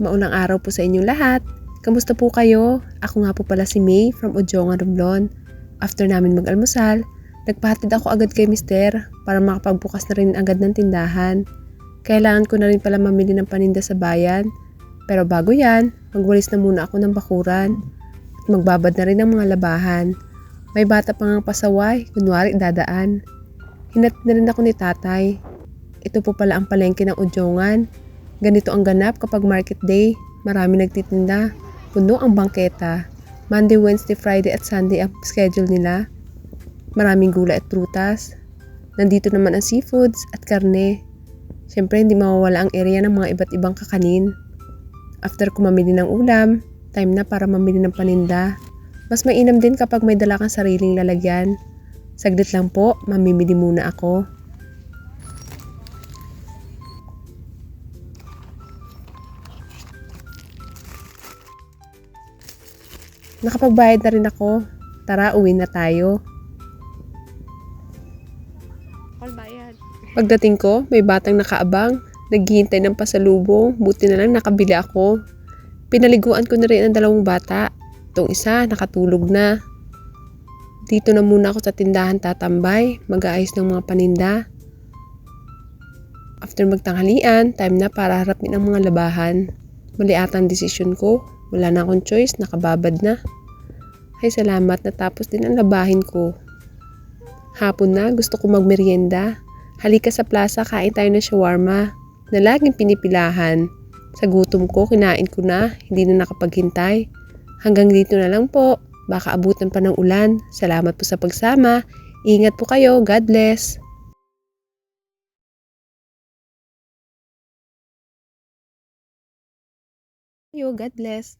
Maulang araw po sa inyong lahat. Kamusta po kayo? Ako nga po pala si May from Ojonga, Romblon. After namin mag-almusal, nagpahatid ako agad kay Mister para makapagbukas na rin agad ng tindahan. Kailangan ko na rin pala mamili ng paninda sa bayan. Pero bago yan, magwalis na muna ako ng bakuran. At magbabad na rin ng mga labahan. May bata pa nga pasaway, kunwari dadaan. Hinat na rin ako ni tatay. Ito po pala ang palengke ng Ujongan. Ganito ang ganap kapag market day. Marami nagtitinda. Puno ang bangketa. Monday, Wednesday, Friday at Sunday ang schedule nila. Maraming gulay at prutas. Nandito naman ang seafoods at karne. Siyempre, hindi mawawala ang area ng mga iba't ibang kakanin. After ko mamili ng ulam, time na para mamili ng paninda. Mas mainam din kapag may dala kang sariling lalagyan. Saglit lang po, mamimili muna ako. Nakapagbayad na rin ako. Tara, uwi na tayo. All bayad. Pagdating ko, may batang nakaabang. Naghihintay ng pasalubong. Buti na lang nakabili ako. Pinaliguan ko na rin ang dalawang bata. Itong isa, nakatulog na. Dito na muna ako sa tindahan tatambay. Mag-aayos ng mga paninda. After magtanghalian, time na para harapin ang mga labahan. Mali ata ang desisyon ko. Wala na akong choice, nakababad na. Ay salamat, natapos din ang labahin ko. Hapon na, gusto ko magmerienda. Halika sa plaza, kain tayo ng shawarma na laging pinipilahan. Sa gutom ko, kinain ko na, hindi na nakapaghintay. Hanggang dito na lang po. Baka abutan pa ng ulan. Salamat po sa pagsama. Ingat po kayo. God bless. Kayo, God bless.